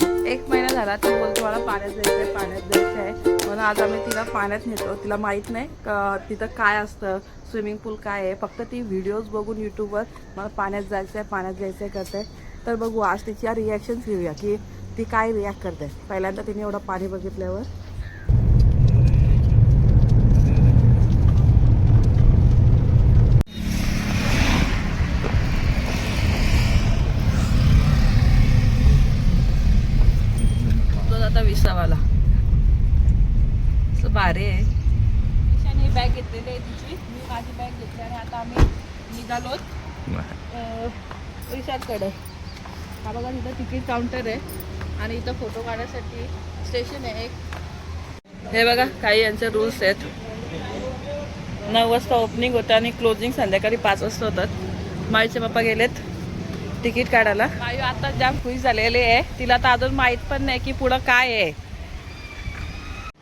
एक महिना झाला ती बोलतो मला पाण्यात जायचं आहे पाण्यात जायचं आहे म्हणून आज आम्ही तिला पाण्यात नेतो. तिला माहीत नाही का तिथं काय असतं स्विमिंग पूल काय आहे. फक्त ती व्हिडिओज बघून यूट्यूबवर मला पाण्यात जायचं आहे पाण्यात जायचं आहे करते. तर बघू आज तिची रिॲक्शन्स घेऊया की ती काय रिॲक्ट करते. पहिल्यांदा तिने एवढं पाणी बघितल्यावर तो आता विसावाला. असं भारी आहे. ईशाने बॅग घेतलेली आहे तिची. मी माझी बॅग घेतली आणि आता आम्ही निघालोत विशालकडे. हा बघा तिथं तिकीट काउंटर आहे आणि इथं फोटो काढण्यासाठी स्टेशन आहे एक. हे बघा काही यांचे रूल्स आहेत. नऊ वाजता ओपनिंग होतं आणि क्लोजिंग संध्याकाळी पाच वाजता होतात. माईचे पप्पा गेलेत. तिकीट काढायला. मायू आता जाम खुश झालेली आहे. तिला तर अजून माहीत पण नाही की पुढं काय आहे.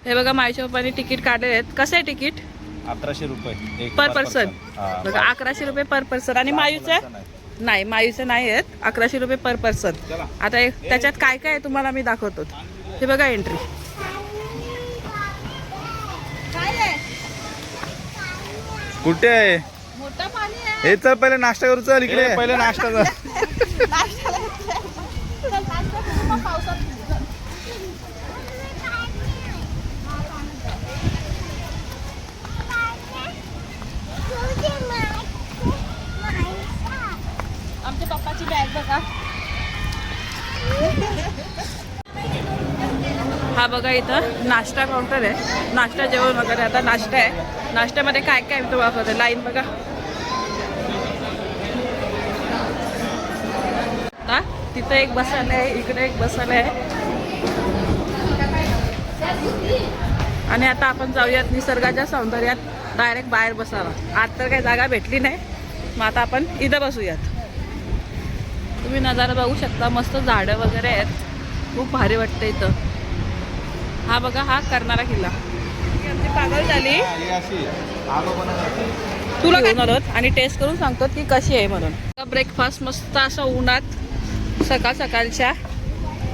हे बघा माईच्या पप्पानी तिकीट काढलेले आहेत. कसं आहे तिकीट? अकराशे रुपये. एक पर पर्सन बघा अकराशे रुपये पर पर्सन आणि मायूचं? नाही. मायूचं नाही आहेत. अकराशे रुपये पर पर्सन चला. आता एक- त्याच्यात काय काय आहे तुम्हाला मी दाखवतो. हे बघा एंट्री कुठे आहे? हे चल पहिले नाश्ता करू चल इकडे. पहिले नाश्ता कर. आमच्या पप्पाची बॅग बघा. हा बघा इथं नाश्ता काउंटर आहे. नाश्ता जेवण वगैरे आता नाश्ता आहे. नाश्त्यामध्ये काय काय तुम्हाला लाईन बघा. हा तिथं एक बसायला आहे इकडे एक बसायला आहे. आणि आता आपण जाऊयात निसर्गाच्या सौंदर्यात डायरेक्ट बाहेर बसावा आत तर काही जागा भेटली नाही मग आता आपण इथं बसूयात. तुम्ही नजारा बघू शकता मस्त झाडं वगैरे आहेत. खूप भारी वाटतं इथं. हा बघा हा करणारा किल्ला. आमची पागल झाली. तुला काय आहोत आणि टेस्ट करून सांगतो की कशी आहे म्हणून. ब्रेकफास्ट मस्त असं उन्हात सकाळ सकाळच्या.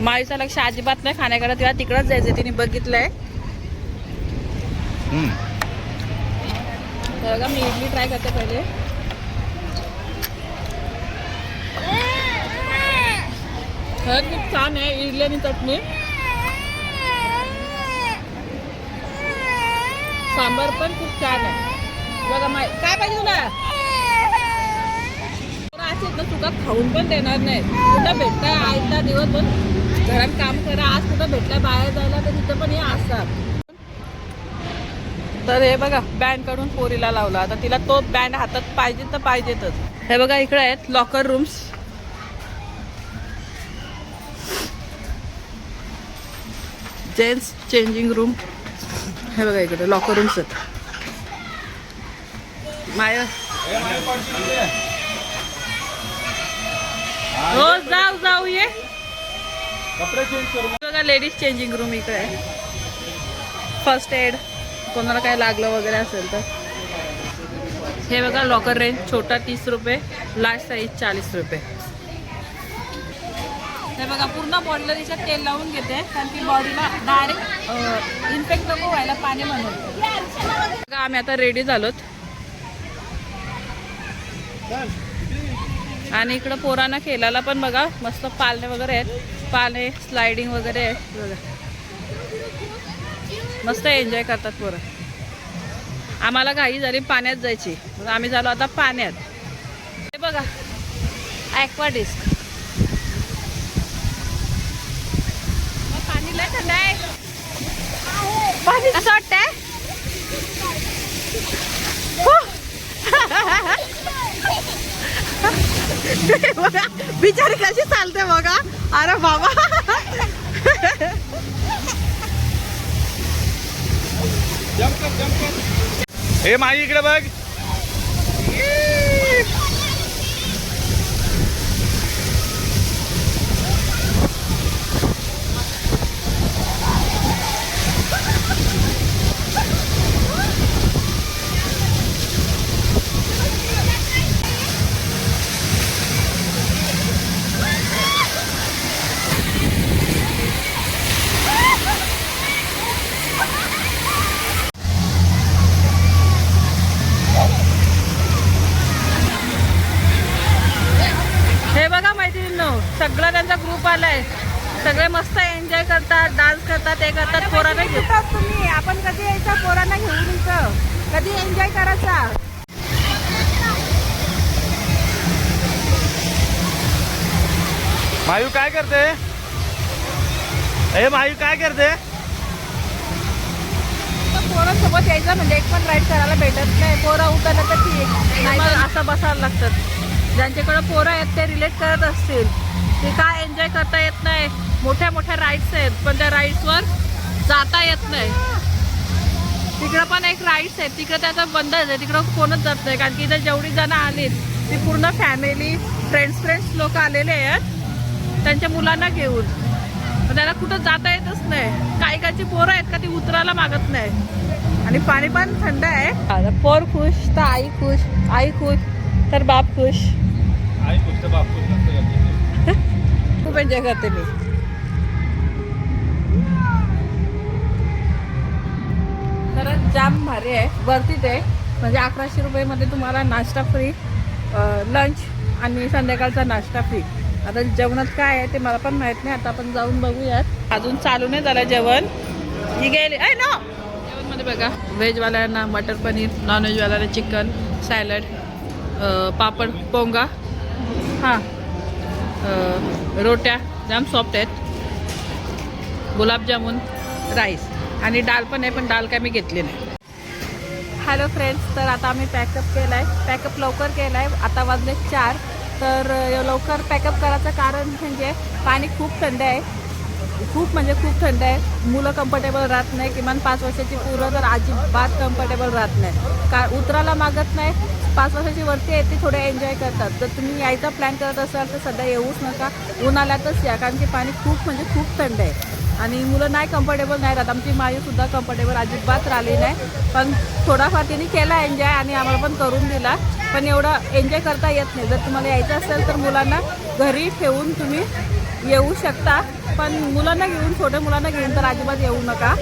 माईचं लक्ष अजिबात नाही खाण्याकडे. तिला तिकडंच जायचं तिने बघितलंय. बघा मी इडली ट्राय करते पहिले. खरंच खूप छान आहे इडली आणि चटणी. सांबार पण खूप छान आहे. बघा माय काय पाहिजे तुला? असे खाऊन पण देणार नाहीत. कुठं भेटताय आयता दिवस पण घरात काम करा आज कुठं भेटलाय बाहेर जायला तर तिथं पण हे असतात. तर हे बघा बँड काढून पोरीला लावला. आता तिला तो बँड हातात पाहिजे तर पाहिजेतच. हे बघा इकडे आहेत locker rooms gents changing room हे बघा इकडे लॉकर रूम्स आहेत. माय. हो जाऊ जाऊ ये. कपडे चेंज करू बघा लेडीज चेंजिंग रूम इकडे आहे. फर्स्ट एड कोणाला काय लागलं वगैरे असेल तर. हे बघा लॉकर रेंज छोटा तीस रुपये लार्ज साईज चाळीस रुपये. हे बघा पूर्ण बॉडीला तिच्यात तेल लावून घेते कारण की बॉडीला डायरेक्ट इन्फेक्ट नको व्हायला पाणी म्हणून. बघा आम्ही आता रेडी झालोत. आणि इकडं पोरांना खेळायला पण बघा मस्त पालने वगैरे आहेत. पाने स्लायडिंग वगैरे आहेत. बघा. मस्त एन्जॉय करतात पोरं. आम्हाला घाई झाली पाण्यात जायची. मग आम्ही झालो आता पाण्यात. हे बघा ॲक्वा डिस्क पाणी लय थंड आहे. पाणी असं वाटतंय? बघा बिचारी कशी चालते बघा. अरे बाबा. हे माई इकडे बघ. आलाय सगळे मस्त एन्जॉय करतात डान्स करतात ते करतात पोरांना कुठं तुम्ही. आपण कधी यायचं पोरांना घेऊन इथं? कधी एन्जॉय करायचा? मायू काय करते? ए मायू काय करते? पोरं सोबत यायचं म्हणजे एक पण राईड करायला भेटत नाही. पोरं उतरलं तर ठीक. नाही तर असं बसायला लागतात. ज्यांच्याकडे पोरं आहेत ते रिलेट करत असतील. की काय एन्जॉय करता येत नाही. मोठ्या मोठ्या राईड्स आहेत पण त्या राईड्सवर जाता येत नाही. तिकडं पण एक राईड्स आहेत तिकडं त्याचं आता बंद आहे तिकडं कोणच जात नाही. कारण की इथं जेवढी जण आलीत ती पूर्ण फॅमिली फ्रेंड्स फ्रेंड्स लोक आलेले आहेत त्यांच्या मुलांना घेऊन. त्याला कुठं जाता येतच नाही. काही काहीची पोरं आहेत का ती उतरायला मागत नाही. आणि पाणी पण थंड आहे. पोर खुश तर आई खुश आई खुश तर बाप खुश. आई खुश तर बाप खुश. खूप एन्जॉय करते मी. खरंच जाम भारी आहे. वरतीच आहे. म्हणजे अकराशे रुपयेमध्ये तुम्हाला नाश्ता फ्री लंच आणि संध्याकाळचा नाश्ता फ्री आता जेवणात काय आहे ते मला पण माहीत नाही. आता आपण जाऊन बघूयात. अजून चालू नाही झालं जेवण. ही गेली. ना नो जेवणमध्ये बघा. व्हेजवाल्यांना मटर पनीर नॉन व्हेजवाल्यांना चिकन सॅलड पापड पोंगा. हां. रोट्या जाम सॉफ्ट आहेत. गुलाबजामुन राईस आणि डाल पण आहे पण डाल काय मी घेतली नाही. हॅलो फ्रेंड्स तर आता आम्ही पॅकअप केला आहे पॅकअप लवकर केला आहे आता वाजले चार. तर लवकर पॅकअप करायचं कारण म्हणजे पाणी खूप थंड आहे. खूप म्हणजे खूप थंड आहे. मुलं कम्फर्टेबल राहत नाही. किमान पाच वर्षाची पोरं तर अजिबात कम्फर्टेबल राहत नाही. का उतरायला मागत नाही. पाच वर्षाची वरती येते ती थोडे एन्जॉय करतात. तर तुम्ही यायचा प्लॅन करत असाल तर सध्या येऊच नका. उन्हाळ्यातच या कारण की पाणी खूप म्हणजे खूप थंड आहे. आणि मुलं नाही कम्फर्टेबल नाही राहत. आमची माईसुद्धा कम्फर्टेबल अजिबात राहिली नाही. पण थोडाफार तिने केला एन्जॉय आणि आम्हाला पण करून दिला. पण एवढं एन्जॉय करता येत नाही. जर तुम्हाला यायचं असेल तर मुलांना घरी ठेवून तुम्ही येऊ शकता. पण मुलांना घेऊन छोट्या मुलांना घेऊन तर अजिबात येऊ नका.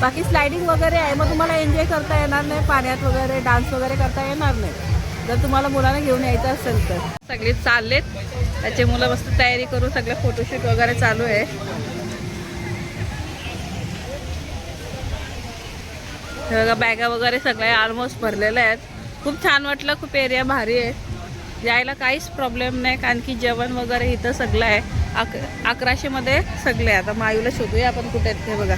बाकी स्लायडिंग वगैरे आहे. मग तुम्हाला एन्जॉय करता येणार नाही. पाण्यात वगैरे डान्स वगैरे करता येणार नाही. जर तुम्हाला मुलांना घेऊन यायचं असेल तर. सगळे चाललेत. त्याचे मुलं मस्त तयारी करून सगळं फोटोशूट वगैरे चालू आहे. हे बघा बॅगा वगैरे सगळ्या ऑलमोस्ट भरलेल्या आहेत. खूप छान वाटलं. खूप एरिया भारी आहे. यायला काहीच प्रॉब्लेम नाही. कारण की जेवण वगैरे इथं सगळं आहे. अक अकराशेमध्ये सगळे आता मायूला शोधूया आपण कुठे आहेत हे बघा.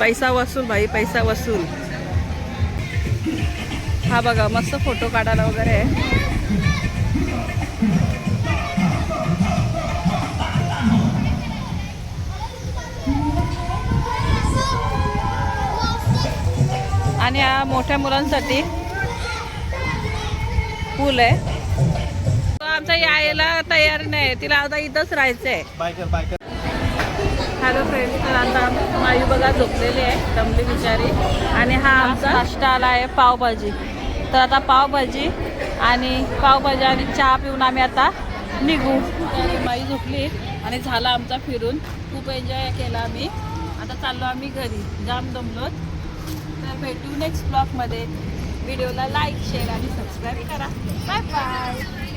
पैसा वसूल भाई पैसा वसूल. हा बघा मस्त फोटो काढायला वगैरे आहे. आणि हा मोठ्या मुलांसाठी पूल आहे. आमचा यायला तयार नाही तिला आता इथंच राहायचं आहे बायकर बायकर. हॅलो फ्रेंड्स तर आता मायू बघा झोपलेली आहे दमली बिचारी. आणि हा आमचा नाश्ता आला आहे पावभाजी. तर आता पावभाजी आणि पावभाजी आणि चहा पिऊन आम्ही आता निघू. माई झोपली आणि झाला आमचा फिरून. खूप एन्जॉय केला आम्ही. आता चाललो आम्ही घरी जाम दमलो तर भेटू नेक्स्ट ब्लॉगमध्ये व्हिडिओला लाईक शेअर आणि सबस्क्राईब करा. Bye bye